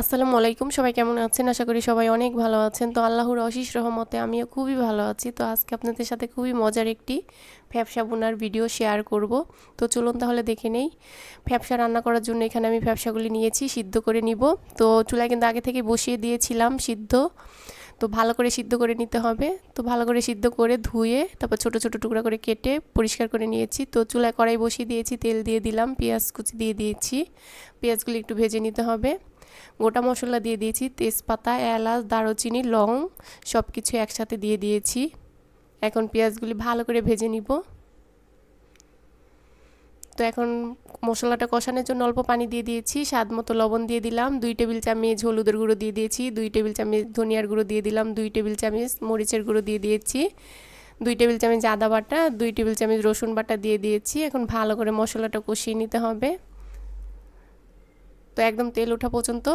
আসসালামু আলাইকুম। সবাই কেমন আছেন? আশা করি সবাই অনেক ভালো আছেন। তো আল্লাহর অশিস রহমতে আমিও খুবই ভালো আছি। তো আজকে আপনাদের সাথে খুবই মজার একটি ফ্যাপসা বোনার ভিডিও শেয়ার করব। তো চলুন তাহলে দেখে নেই। ফ্যাপসা রান্না করার জন্য এখানে আমি ফ্যাপসাগুলি নিয়েছি, সিদ্ধ করে নিব। তো চুলায় কিন্তু আগে থেকে বসিয়ে দিয়েছিলাম সিদ্ধ। তো ভালো করে সিদ্ধ করে নিতে হবে। তো ভালো করে সিদ্ধ করে ধুয়ে, তারপর ছোট ছোট টুকরা করে কেটে পরিষ্কার করে নিয়েছি। তো চুলায় কড়াই বসিয়ে দিয়েছি, তেল দিয়ে দিলাম, পেঁয়াজ কুচি দিয়ে দিয়েছি। পেঁয়াজগুলি একটু ভেজে নিতে হবে। গোটা মশলা দিয়ে দিয়েছি, তেজপাতা, এলাচ, দারুচিনি, লং সব কিছু একসাথে দিয়ে দিয়েছি। এখন পেঁয়াজগুলি ভালো করে ভেজে নিব। তো এখন মশলাটা কষানোর জন্য অল্প পানি দিয়ে দিয়েছি, স্বাদ মতো লবণ দিয়ে দিলাম, দুই টেবিল চামচ হলুদের গুঁড়ো দিয়ে দিয়েছি, দুই টেবিল চামচ ধনিয়ার গুঁড়ো দিয়ে দিলাম, দুই টেবিল চামচ মরিচের গুঁড়ো দিয়ে দিয়েছি, দুই টেবিল চামচ আদা বাটা, দুই টেবিল চামচ রসুন বাটা দিয়ে দিয়েছি। এখন ভালো করে মশলাটা কষিয়ে নিতে হবে। তো একদম তেল ওঠা পর্যন্ত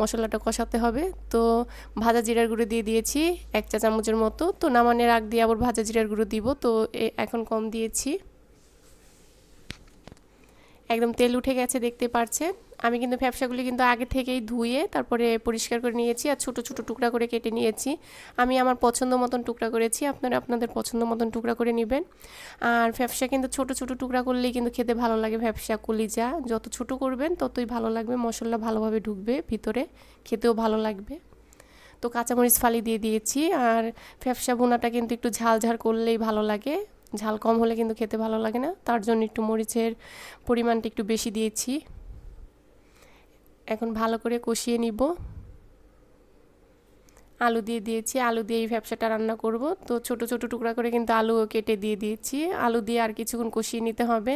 মশলাটা কষাতে হবে। তো ভাজা জিরার গুঁড়ো দিয়ে দিয়েছি এক চা চামচের মতো। তো নামানের আগ দিয়ে আবার ভাজা জিরার গুঁড়ো দিব। তো এখন কম দিয়েছি। একদম তেল উঠে গেছে, দেখতে পারছেন? আমি কিন্তু ব্যবসাগুলি কিন্তু আগে থেকেই ধুয়ে তারপরে পরিষ্কার করে নিয়েছি আর ছোট ছোট টুকরা করে কেটে নিয়েছি। আমি আমার পছন্দ মতন টুকরা করেছি, আপনারা আপনাদের পছন্দ মতন টুকরা করে নেবেন। আর ব্যবসা কিন্তু ছোট ছোট টুকরা করলেই কিন্তু খেতে ভালো লাগে ব্যবসা কলিজা। যত ছোট করবেন, ততই ভালো লাগবে, মশলা ভালোভাবে ঢুকবে ভিতরে, খেতেও ভালো লাগবে। তো কাঁচামরিচ ফালি দিয়ে দিয়েছি আর ফ্যাপসা বোনাটা কিন্তু একটু ঝাল ঝাল করলেই ভালো লাগে। ঝাল কম হলে কিন্তু খেতে ভালো লাগে না, তার জন্য একটু মরিচের পরিমাণটা একটু বেশি দিয়েছি। এখন ভালো করে কষিয়ে নিব। আলু দিয়ে দিয়েছি, আলু দিয়ে এই ব্যবসাটা রান্না করব। তো ছোট ছোট টুকরা করে কিন্তু আলু কেটে দিয়ে দিয়েছি। আলু দিয়ে আর কিছুক্ষণ কষিয়ে নিতে হবে।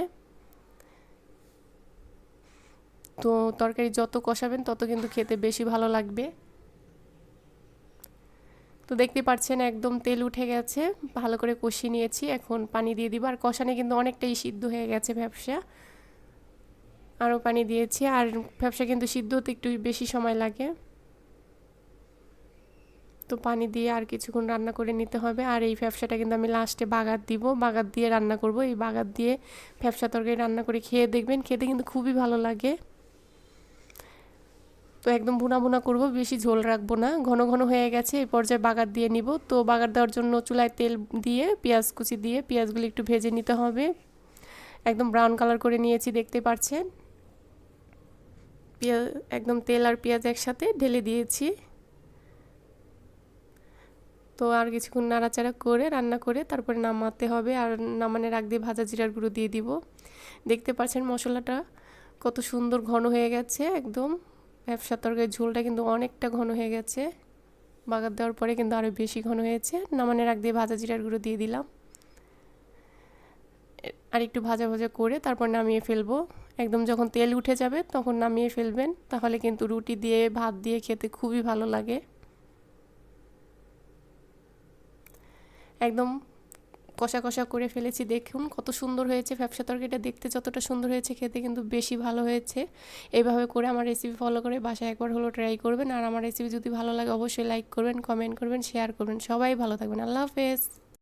তো তরকারি যত কষাবেন তত কিন্তু খেতে বেশি ভালো লাগবে। তো দেখতে পাচ্ছেন একদম তেল উঠে গেছে, ভালো করে কষিয়ে নিয়েছি। এখন পানি দিয়ে দিব। আর কষানে কিন্তু অনেকটাই সিদ্ধ হয়ে গেছে ব্যবসা আরও পানি দিয়েছি, আর ব্যবসা কিন্তু সিদ্ধ হতে একটু বেশি সময় লাগে। তো পানি দিয়ে আর কিছুক্ষণ রান্না করে নিতে হবে, আর এই ব্যবসাটা কিন্তু আমি লাস্টে বাগাত দিব। বাগাত দিয়ে রান্না করব, এই বাগাত দিয়ে ব্যবসা তরকারি রান্না করে খেয়ে দেখবেন, খেতে কিন্তু খুবই ভালো লাগে। তো একদম ভুনা ভুনা করব, বেশি ঝোল রাখব না, ঘন ঘন হয়ে গেছে, এই পর্যায়ে বাগার দিয়ে নিব। তো বাগার দেওয়ার জন্য চুলায় তেল দিয়ে, পেঁয়াজ কুচি দিয়ে, পেঁয়াজগুলি একটু ভেজে নিতে হবে। একদম ব্রাউন কালার করে নিয়েছি, দেখতে পাচ্ছেন? পেঁয়াজ, একদম তেল আর পেঁয়াজ একসাথে ঢেলে দিয়েছি। তো আর কিছুক্ষণ নাড়াচাড়া করে, রান্না করে তারপরে নামাতে হবে। আর নামানের আগ দিয়ে ভাজা জিরার গুঁড়ো দিয়ে দিব। দেখতে পাচ্ছেন মশলাটা কত সুন্দর ঘন হয়ে গেছে একদম। ব্যবসা তরকারির ঝোলটা কিন্তু অনেকটা ঘন হয়ে গেছে। বাগার দেওয়ার পরে কিন্তু আরও বেশি ঘন হয়েছে। নামানের আগ দিয়ে ভাজা জিরার গুঁড়ো দিয়ে দিলাম। আর একটু ভাজা ভাজা করে তারপর নামিয়ে ফেলব। একদম যখন তেল উঠে যাবে তখন নামিয়ে ফেলবেন। তাহলে কিন্তু রুটি দিয়ে, ভাত দিয়ে খেতে খুবই ভালো লাগে। একদম কষা কষা করে ফেলেছি। দেখুন কত সুন্দর হয়েছে। ব্যবসা তরকারিটা দেখতে যতটা সুন্দর হয়েছে, খেতে কিন্তু বেশি ভালো হয়েছে। এইভাবে করে আমার রেসিপি ফলো করে বাসায় একবার হলো ট্রাই করবেন। আর আমার রেসিপি যদি ভালো লাগে, অবশ্যই লাইক করবেন কমেন্ট করবেন শেয়ার করবেন। সবাই ভালো থাকবেন। আল্লাহ হাফেজ।